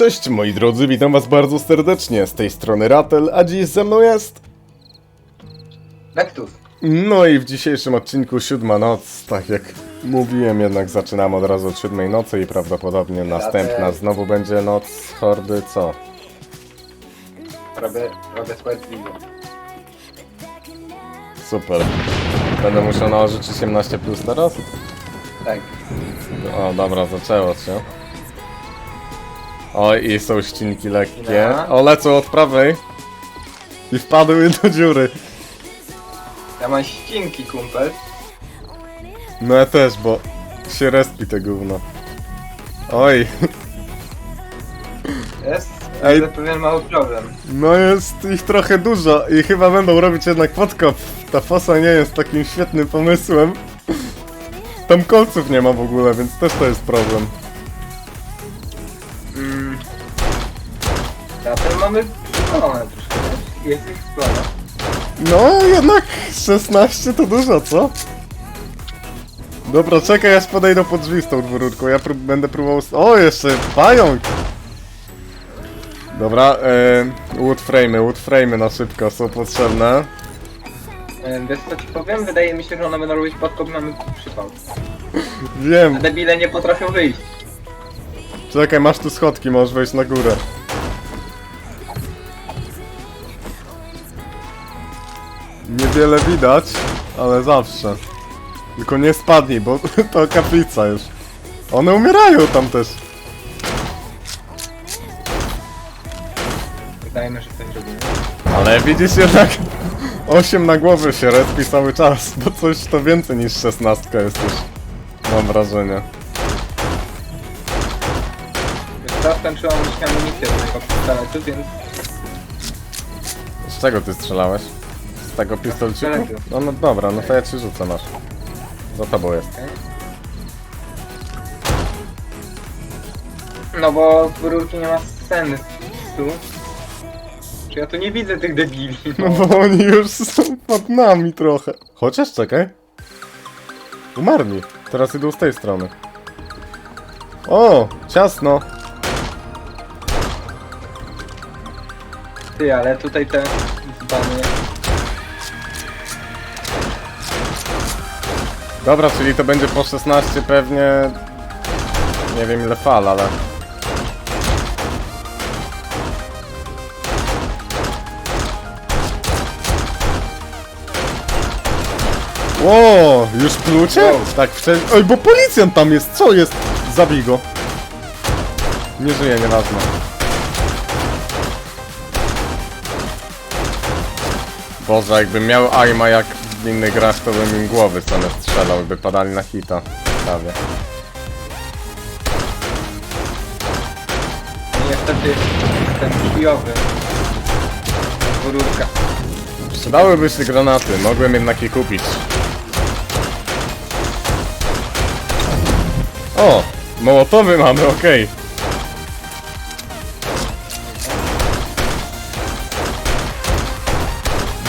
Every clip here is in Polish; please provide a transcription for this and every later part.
Cześć moi drodzy, witam was bardzo serdecznie. Z tej strony Ratel, a dziś ze mną jest... Nektus. No i w dzisiejszym odcinku siódma noc, tak jak mówiłem, jednak zaczynamy od razu od siódmej nocy i prawdopodobnie następna znowu będzie noc hordy, co? Robię, robię sprawiedliwie. Super. Będę musiał nałożyć 18 plus teraz? Tak. O, dobra, zaczęło się. O, i są ścinki lekkie. No. O, lecą od prawej. I wpadły do dziury. Ja mam ścinki, kumpel. No ja też, bo się respi te gówno. Oj, Jest Ej. Ej. pewien mały problem. no jest ich trochę dużo i chyba będą robić jednak podkop. Ta fosa nie jest takim świetnym pomysłem. Tam kolców nie ma w ogóle, więc też to jest problem. Mamy przypomnę troszkę. Jest ich sporo. No, jednak 16 to dużo, co? Dobra, czekaj, aż podejdę pod drzwi z tą dwururką. Ja prób będę próbował... s- O, jeszcze pająk! Dobra, e, wood frame'y, wood frame'y na szybko są potrzebne. E, Wiesz co ci powiem? Wydaje mi się, że one będą robić podkop mamy przypał. Wiem, A debile nie potrafią wyjść. czekaj, masz tu schodki, możesz wejść na górę. Niewiele widać, ale zawsze. Tylko nie spadnij, bo to kaplica już. One umierają tam też. Się, że coś robimy. Ale widzisz jednak 8 na głowę się respi cały czas, bo coś to więcej niż 16 jest już. Mam wrażenie. Skończyłam mi się amunicję do tego pistoletu, więc... Z czego ty strzelałeś? Z tego pistolciku? Pistoletu. No, no dobra, no to ja ci rzucę masz. Za tobą jest. No bo rurki nie ma sensu. Czy ja tu nie widzę tych debili? No bo oni już są pod nami trochę. Chociaż czekaj. Umarli. Teraz idą z tej strony. O, ciasno. Ty, ale tutaj te dzbany... Dobra, czyli to będzie po 16 pewnie... Nie wiem ile fal, ale... Ło, już plucie? Tak wcześniej... Oj, bo policjant tam jest, co jest? Zabij go. Nie żyje, nieważne. Boże, jakbym miał aima jak w innych grach, to bym im głowy zamiast strzelał, by padali na hita. Prawie. No niestety jestem chujowy. Rurka. Przydałyby się granaty, mogłem jednak je kupić. O! Mołotowy mamy, okej.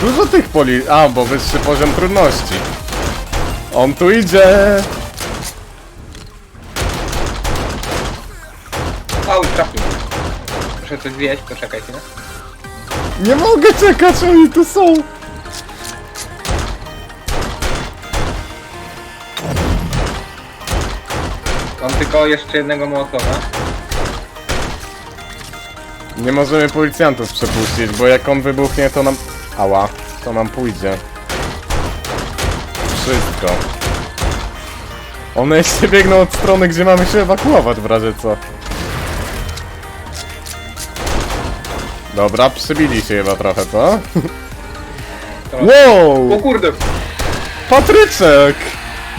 Dużo tych poli... A, bo wyższy poziom trudności. On tu idzie! Au, trafił. Muszę coś zjeść, poczekaj chwilę. Nie mogę czekać, oni tu są! Mam tylko jeszcze jednego mołotowa. Nie możemy policjantów przepuścić, bo jak on wybuchnie, to nam... Ała, to nam pójdzie. Wszystko. One jeszcze biegną od strony, gdzie mamy się ewakuować w razie co. Dobra, przybili się chyba trochę, co? Wow! O kurde! Patryczek!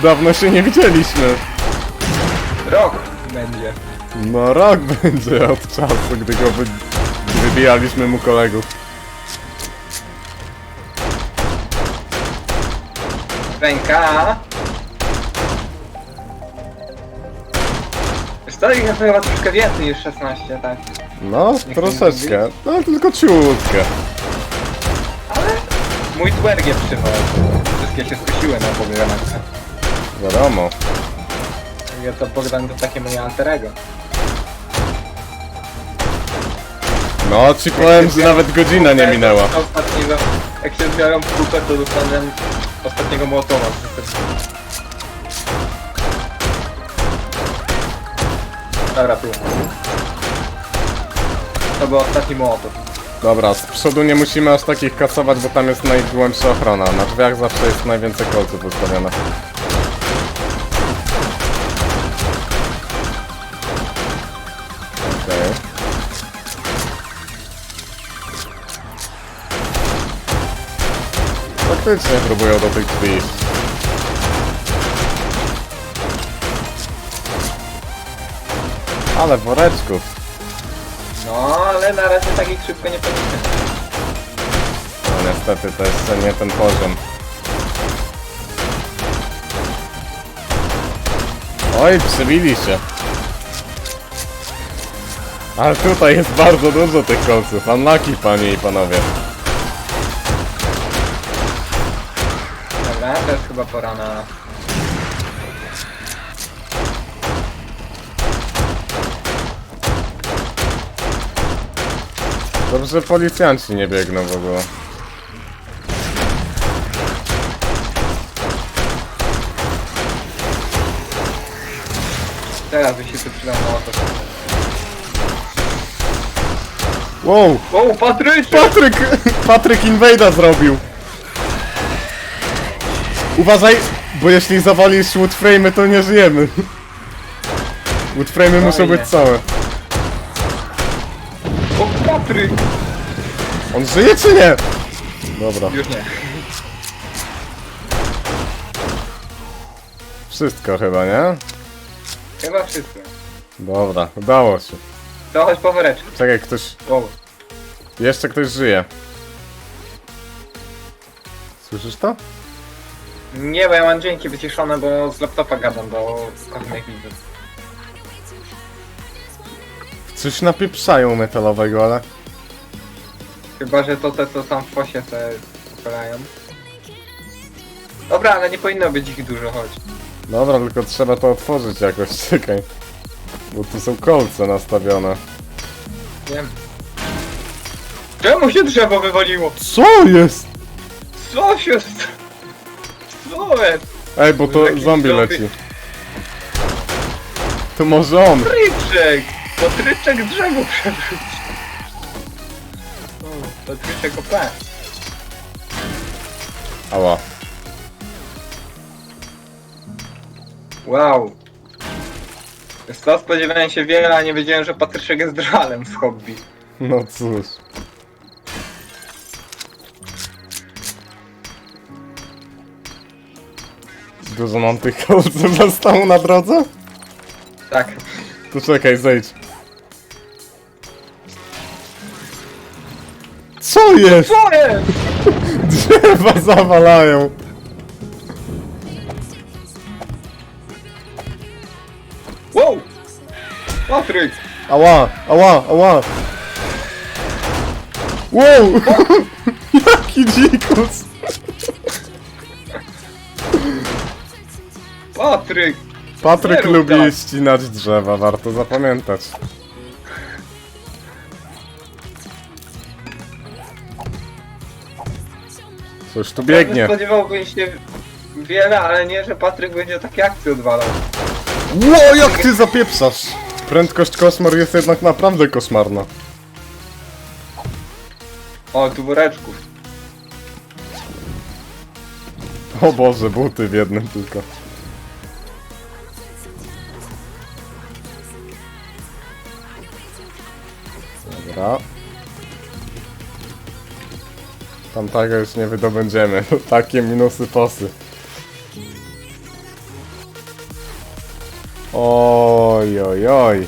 Dawno się nie widzieliśmy. Rok będzie. No rok będzie od czasu, gdy go wy... wybijaliśmy mu kolegów. Ręka. Ich jest chyba troszkę więcej niż 16, tak. No, Nie troszeczkę. No, tylko ciutkę. Ale mój twerg je przywołał. Wszystkie się skusiły na pogranatce. Wiadomo. Ja to Bogdan to takie moje alterego. No, ci powiem, że nawet godzina nie minęła. Ostatniego, jak się zbiorą w kupę, to dostanę ostatniego mołotowa. Dobra, tu. To był ostatni mołotow. Dobra, z przodu nie musimy aż takich kasować, bo tam jest najgłębsza ochrona. Na drzwiach zawsze jest najwięcej kolców ustawione. Faktycznie próbują do tych drzwi. Ale woreczków. No, ale na razie tak ich szybko nie podniesiemy. No niestety to jeszcze nie ten poziom. Oj, przybili się. Ale tutaj jest bardzo dużo tych kolców. Unlucky, panie i panowie. Teraz chyba pora na... Dobrze, policjanci nie biegną w ogóle. Teraz by się tu przydał. Wow! O, Patryczek! Patryk! Patryk Invade'a zrobił! Uważaj, bo jeśli zawalisz woodframe'y, to nie żyjemy. Woodframe'y muszą Fajnie. być całe. O, Patryk! On żyje czy nie? Dobra, Już nie. wszystko chyba, nie? Chyba wszystko. Dobra, udało się. To chodź po woreczku. Czekaj, ktoś... O, Jeszcze ktoś żyje. Słyszysz to? Nie, bo ja mam dźwięki wyciszone, bo z laptopa gadam do kolejnych widzów. Coś napieprzają metalowego, ale... Chyba, że to te, co tam w fosie se palają. Dobra, ale nie powinno być ich dużo, chodź. Dobra, tylko trzeba to otworzyć jakoś, czekaj. Bo tu są kolce nastawione. Wiem. Czemu się drzewo wywaliło? Co jest? Co się... Jest? Ej, bo to Jakiś zombie zombie. leci. To może on. Patryczek! Patryczek drzewo przewrócił. O, Patryczek OP. Ała. Wow. Wiesz co, spodziewałem się wiele, a nie wiedziałem, że Patryczek jest dralem z hobby. No cóż. Dużo nam tych kolców zostało na drodze? Tak. To czekaj, zejdź. Co jest? Co jest? Drzewa zawalają. Wow! Patryk! Ała, ała, ała. Wow! Jaki dzikus! Patryk! Patryk Nie rób lubi tak. ścinać drzewa, warto zapamiętać. Coś tu biegnie. Spodziewałbym się wiele, ale nie, że Patryk będzie takie akcje odwalał. Ło, jak ty zapieprzasz! Prędkość koszmar jest jednak naprawdę koszmarna. O, tu woreczków. O Boże, buty w jednym tylko. Dobra. Tamtego już nie wydobędziemy. Takie minusy posy. Oj, oj, oj.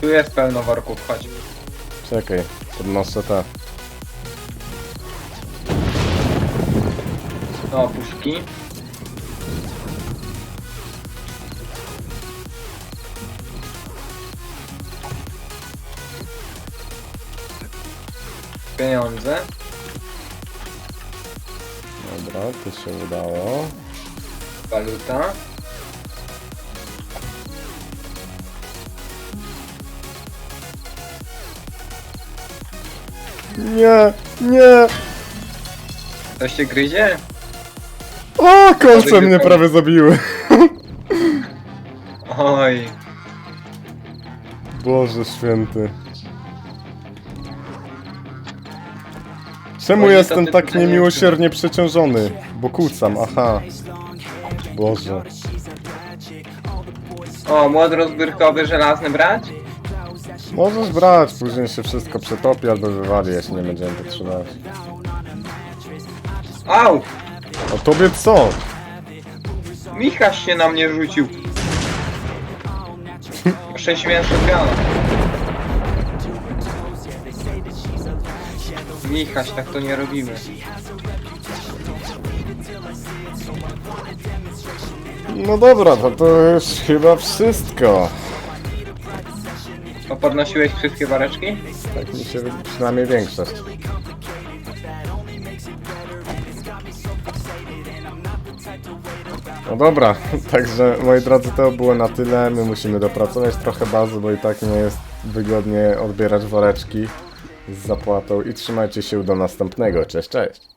Tu jest pełno worków, chodź. Czekaj, podnoszę te. No, puszki. pieniądze. Dobra, to się udało. Waluta. Nie, nie! To się gryzie? O, kolce mnie prawie zabiły. Oj. Boże święty. Czemu jestem ty tak tutaj nie niemiłosiernie przeciążony? Bo kłócam, aha. Boże. O, młot rozbyrkowy żelazny brać? Możesz brać, później się wszystko przetopi albo wywali, jeśli nie będziemy potrzebować. Au! A tobie co? Michaś się na mnie rzucił. Prześmiałem shotguna. Michaś, tak to nie robimy. No dobra, to to już chyba wszystko. O, podnosiłeś wszystkie wareczki? Tak mi się wydaje, przynajmniej większość. No dobra, także moi drodzy to było na tyle. My musimy dopracować trochę bazy, bo i tak nie jest wygodnie odbierać woreczki z zapłatą i trzymajcie się do następnego. Cześć, cześć.